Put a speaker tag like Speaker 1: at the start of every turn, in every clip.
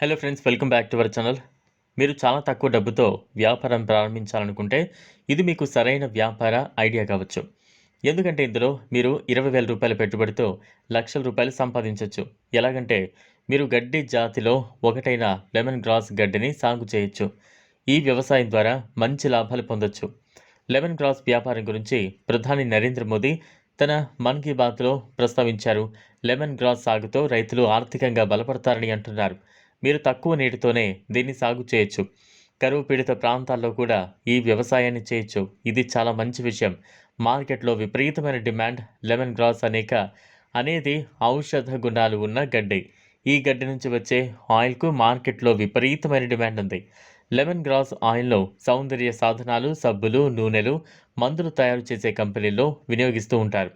Speaker 1: Hello friends welcome back to our channel మీరు చాలా తక్కువ డబ్బుతో వ్యాపారం ప్రారంభించాలనుకుంటే ఇది మీకు సరైన వ్యాపార ఐడియా కావచ్చు. ఎందుకంటే ఇందులో మీరు ఇరవై వేల రూపాయల పెట్టుబడితో లక్షల రూపాయలు సంపాదించవచ్చు ఎలాగంటే మీరు గడ్డి జాతిలో ఒకటైన లెమన్ గ్రాస్ గడ్డిని సాగు చేయొచ్చు. ఈ వ్యవసాయం ద్వారా మంచి లాభాలు పొందొచ్చు. లెమన్ గ్రాస్ వ్యాపారం గురించి ప్రధాని నరేంద్ర మోదీ తన మన్ కీ బాత్లో ప్రస్తావించారు. లెమన్ గ్రాస్ సాగుతో రైతులు ఆర్థికంగా బలపడతారని అంటున్నారు. మీరు తక్కువ నీటితోనే దీన్ని సాగు చేయొచ్చు. కరువు పీడిత ప్రాంతాల్లో కూడా ఈ వ్యవసాయాన్ని చేయొచ్చు. ఇది చాలా మంచి విషయం. మార్కెట్లో విపరీతమైన డిమాండ్ లెమన్ గ్రాస్ అనేక అనేది ఔషధ గుణాలు ఉన్న గడ్డి. ఈ గడ్డి నుంచి వచ్చే ఆయిల్కు మార్కెట్లో విపరీతమైన డిమాండ్ ఉంది. లెమన్ గ్రాస్ ఆయిల్లో సౌందర్య సాధనాలు సబ్బులు నూనెలు మందులు తయారు చేసే కంపెనీల్లో వినియోగిస్తూ ఉంటారు.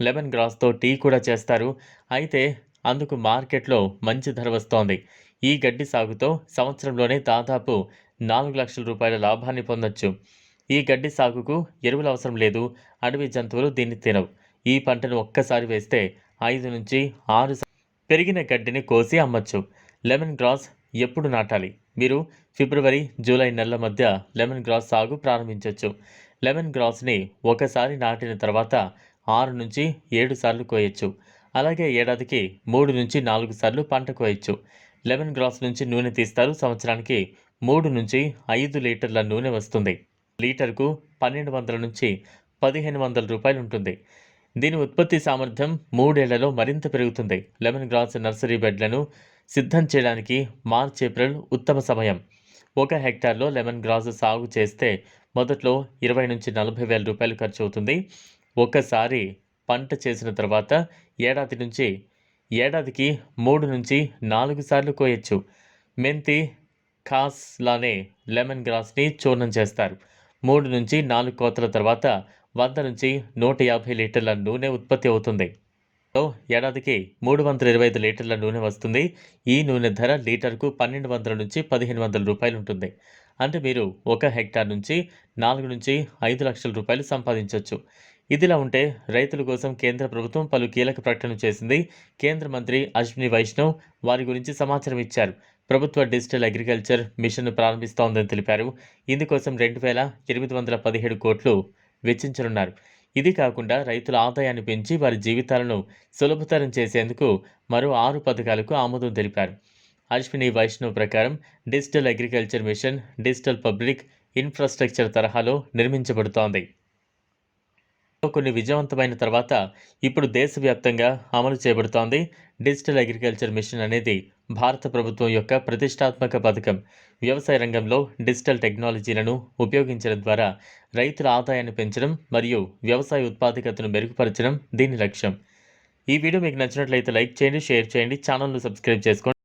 Speaker 1: లెమన్ గ్రాస్తో టీ కూడా చేస్తారు. అయితే అందుకు మార్కెట్లో మంచి ధర వస్తోంది. ఈ గడ్డి సాగుతో సంవత్సరంలోనే దాదాపు నాలుగు లక్షల రూపాయల లాభాన్ని పొందొచ్చు. ఈ గడ్డి సాగుకు ఎరువులు అవసరం లేదు. అడవి జంతువులు దీన్ని తినవు. ఈ పంటను ఒక్కసారి వేస్తే ఐదు నుంచి ఆరు పెరిగిన గడ్డిని కోసి అమ్మచ్చు. లెమన్ గ్రాస్ ఎప్పుడు నాటాలి? మీరు ఫిబ్రవరి జూలై నెలల మధ్య లెమన్ గ్రాస్ సాగు ప్రారంభించవచ్చు లెమన్ గ్రాస్ని ఒకసారి నాటిన తర్వాత ఆరు నుంచి ఏడు సార్లు కోయచ్చు. అలాగే ఏడాదికి మూడు నుంచి నాలుగు సార్లు పంట కోయచ్చు. లెమన్ గ్రాస్ నుంచి నూనె తీస్తారు. సంవత్సరానికి మూడు నుంచి ఐదు లీటర్ల నూనె వస్తుంది. లీటర్కు పన్నెండు వందల నుంచి పదిహేను వందల రూపాయలు ఉంటుంది. దీని ఉత్పత్తి సామర్థ్యం మూడేళ్ళలో మరింత పెరుగుతుంది. లెమన్ గ్రాస్ నర్సరీ బెడ్లను సిద్ధం చేయడానికి మార్చ్ ఏప్రిల్ ఉత్తమ సమయం. ఒక హెక్టార్లో లెమన్ గ్రాస్ సాగు చేస్తే మొదట్లో ఇరవై నుంచి నలభై వేల రూపాయలు ఖర్చు అవుతుంది. ఒక్కసారి పంట చేసిన తర్వాత ఏడాది నుంచి ఏడాదికి మూడు నుంచి నాలుగు సార్లు కోయచ్చు. మెంతి ఖాస్ లానే లెమన్ గ్రాస్ని చూర్ణం చేస్తారు. మూడు నుంచి నాలుగు కోతల తర్వాత వంద నుంచి నూట యాభై లీటర్ల నూనె ఉత్పత్తి అవుతుంది. ఏడాదికి మూడు వందల ఇరవై ఐదు లీటర్ల నూనె వస్తుంది. ఈ నూనె ధర లీటర్కు పన్నెండు వందల నుంచి పదిహేను వందల రూపాయలు ఉంటుంది. అంటే మీరు ఒక హెక్టార్ నుంచి నాలుగు నుంచి ఐదు లక్షల రూపాయలు సంపాదించవచ్చు ఇదిలా ఉంటే రైతుల కోసం కేంద్ర ప్రభుత్వం పలు కీలక ప్రకటనలు చేసింది. కేంద్ర మంత్రి అశ్విని వైష్ణవ్ వారి గురించి సమాచారం ఇచ్చారు. ప్రభుత్వ డిజిటల్ అగ్రికల్చర్ మిషన్ను ప్రారంభిస్తోందని తెలిపారు. ఇందుకోసం రెండు వేల ఎనిమిది వందల పదిహేడు కోట్లు వెచ్చించనున్నారు. ఇది కాకుండా రైతుల ఆదాయాన్ని పెంచి వారి జీవితాలను సులభతరం చేసేందుకు మరో ఆరు పథకాలకు ఆమోదం తెలిపారు. అశ్విని వైష్ణవ్ ప్రకారం digital agriculture mission digital public infrastructure తరహాలో నిర్మించబడుతోంది. కొన్ని విజయవంతమైన తర్వాత ఇప్పుడు దేశవ్యాప్తంగా అమలు చేయబడుతోంది డిజిటల్ అగ్రికల్చర్ మిషన్ అనేది భారత ప్రభుత్వం యొక్క ప్రతిష్టాత్మక పథకం. వ్యవసాయ రంగంలో డిజిటల్ టెక్నాలజీలను ఉపయోగించడం ద్వారా రైతుల ఆదాయాన్ని పెంచడం మరియు వ్యవసాయ ఉత్పాదకతను మెరుగుపరచడం దీని లక్ష్యం. ఈ వీడియో మీకు నచ్చినట్లయితే లైక్ చేయండి షేర్ చేయండి ఛానల్ను సబ్స్క్రైబ్ చేసుకోండి.